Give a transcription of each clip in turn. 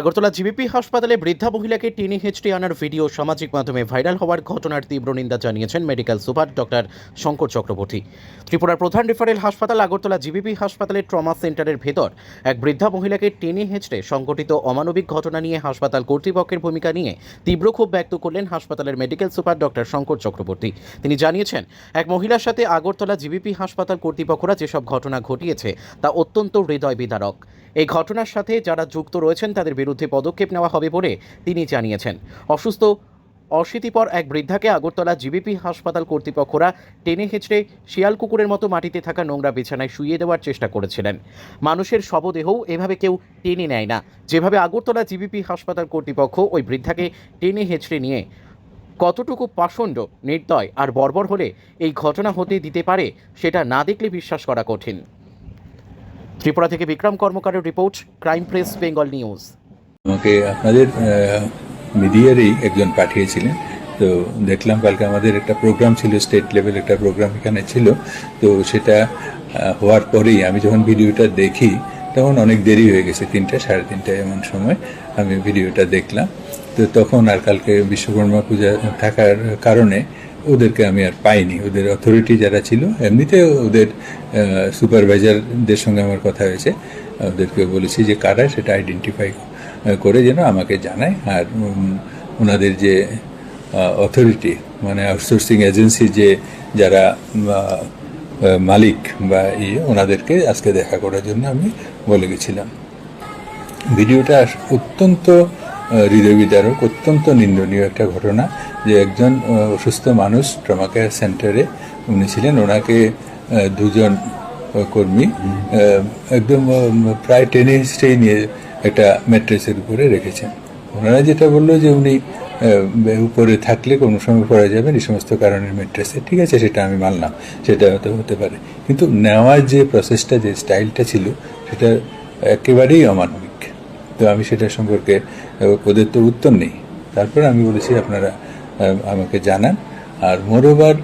Agartala GBP হাসপাতালে বৃদ্ধা মহিলাকে টেনে হেঁচড়ে আনার ভিডিও সামাজিক মাধ্যমে ভাইরাল হওয়ার ঘটনার তীব্র নিন্দা জানিয়েছেন medical super doctor Shankar Chakraborty. ত্রিপুরার প্রধান রেফারেল হাসপাতাল আগরতলা জিবিপি হাসপাতালের ট্রমা সেন্টারের ভেতর এক বৃদ্ধা মহিলাকে টেনে হেঁচড়ে সংঘটিত অমানবিক ঘটনা নিয়ে হাসপাতাল কর্তৃপক্ষের ভূমিকা নিয়ে তীব্র ক্ষোভ ব্যক্ত করলেন হাসপাতালের medical super doctor Shankar Chakraborty. তিনি জানিয়েছেন, এক মহিলার সাথে আগরতলা জিবিপি হাসপাতাল কর্তৃপক্ষরা যেসব ঘটনা ঘটিয়েছে তা অত্যন্ত হৃদয় বিদারক এই ঘটনার সাথে যারা যুক্ত রয়েছেন তাদের বিরুদ্ধে পদক্ষেপ নেওয়া হবে বলে তিনি জানিয়েছেন। অসুস্থ অশীতিপর এক বৃদ্ধাকে আগরতলা জিবিপি হাসপাতাল কর্তৃপক্ষরা টেনে হেঁচড়ে শিয়াল কুকুরের মতো মাটিতে থাকা নোংরা বিছানায় শুইয়ে দেওয়ার চেষ্টা করেছিলেন। মানুষের শবদেহও এভাবে কেউ টেনে নেয় না। যেভাবে আগরতলা জিবিপি হাসপাতাল কর্তৃপক্ষ ওই বৃদ্ধাকে টেনে হেঁচড়ে নিয়ে কতটুকু পাষণ্ড, নির্দয় আর বর্বর হলে এই ঘটনা হতে দিতে পারে সেটা না দেখলে বিশ্বাস করা কঠিন। ত্রিপুরা থেকে Bikram কর্মকারের report, crime press, Bengal news. আমাকে আপনাদের মিডিয়ারই একজন পাঠিয়েছিলেন। তো দেখলাম কালকে আমাদের একটা প্রোগ্রাম ছিল, স্টেট লেভেল একটা প্রোগ্রাম এখানে ছিল। তো সেটা হওয়ার পরেই আমি যখন ভিডিওটা দেখি, তখন অনেক দেরি হয়ে গেছে, তিনটা, সাড়ে তিনটা এমন সময় আমি ভিডিওটা দেখলাম। তো তখন আর কালকে বিশ্বকর্মা পূজা থাকার কারণে ওদেরকে আমি আর পাইনি। ওদের অথরিটি যারা ছিল, এমনিতে ওদের সুপারভাইজারদের সঙ্গে আমার কথা হয়েছে। ওদেরকে বলেছি যে কারা সেটা আইডেন্টিফাই করে যেন আমাকে জানায়। আর ওনাদের যে অথরিটি মানে আউটসোর্সিং এজেন্সি যে যারা মালিক বা ইয়ে ওনাদেরকে আজকে দেখা করার জন্য আমি বলে গেছিলাম। ভিডিওটা অত্যন্ত আহ, হৃদয়বিদারক অত্যন্ত নিন্দনীয় একটা ঘটনা যে একজন অসুস্থ মানুষ ট্রমা কেয়ার সেন্টারে উনি ছিলেন। ওনাকে দুজন কর্মী একদম প্রায় টেনে হিস্ট্রেই নিয়ে একটা ম্যাট্রেসের উপরে রেখেছেন। ওনারা যেটা বলল যে উনি উপরে থাকলে কোনো সময় পড়া যাবেন এই সমস্ত কারণের ম্যাট্রেসে, ঠিক আছে, সেটা আমি মানলাম, সেটা হয়তো হতে পারে। কিন্তু নেওয়ার যে প্রসেসটা যে স্টাইলটা ছিল, সেটা একেবারেই অমানবিক। তো আমি সেটা সম্পর্কে ওদের তো উত্তর নেই। তারপর আমি বলেছি, আপনারা আমাকে জানান। আর মোরোবার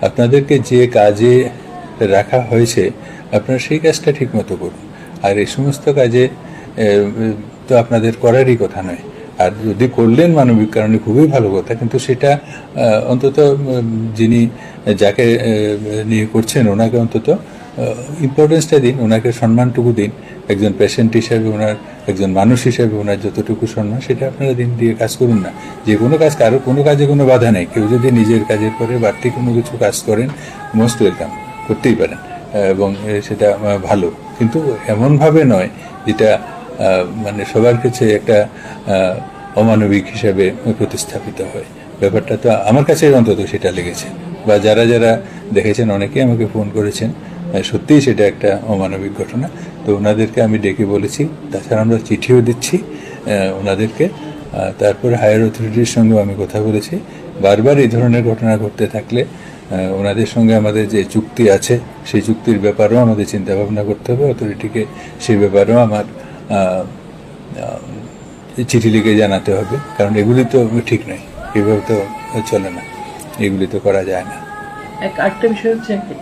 আপনাদেরকে যে কাজে রাখা হয়েছে, আপনারা সেই কাজটা ঠিকমতো করুন। আর এই সমস্ত কাজে তো আপনাদের করারই কথা নয়। আর যদি করলেন মানবিক কারণে খুবই ভালো কথা, কিন্তু সেটা অন্তত যিনি যাকে নিয়ে করছেন, ওনাকে অন্তত ইম্পর্টেন্সটা দিন, ওনাকে সম্মানটুকু দিন। একজন পেশেন্ট হিসাবে ওনার, একজন মানুষ হিসাবে ওনার যতটুকু সম্মান, সেটা আপনারা দিন দিয়ে কাজ করুন না। যে কোনো কাজ, কারও কোনো কাজে কোনো বাধা নেই। কেউ যদি নিজের কাজের পরে বাড়তি কোনো কিছু কাজ করেন মোস্ট ওয়েলকাম করতেই পারেন। এবং সেটা ভালো। কিন্তু এমনভাবে নয়, যেটা মানে সবার কাছে একটা অমানবিক হিসাবে প্রতিস্থাপিত হয়। ব্যাপারটা তো আমার কাছে অন্তত সেটা লেগেছে। বা যারা যারা দেখেছেন, অনেকেই আমাকে ফোন করেছেন সত্যিই সেটা একটা অমানবিক ঘটনা। তো ওনাদেরকে আমি ডেকে বলেছি, তাছাড়া আমরা চিঠিও দিচ্ছি ওনাদেরকে। তারপরে হায়ার অথরিটির সঙ্গেও আমি কথা বলেছি। বারবার এই ধরনের ঘটনা ঘটতে থাকলে ওনাদের সঙ্গে আমাদের যে চুক্তি আছে, সেই চুক্তির ব্যাপারেও আমাদের চিন্তা ভাবনা করতে হবে। অথরিটিকে সেই ব্যাপারেও আমার চিঠি লিখে জানাতে হবে, কারণ এগুলি তো ঠিক নয়। এভাবে তো চলে না, এগুলি তো করা যায় না। এক আরেকটা বিষয় হচ্ছে একটু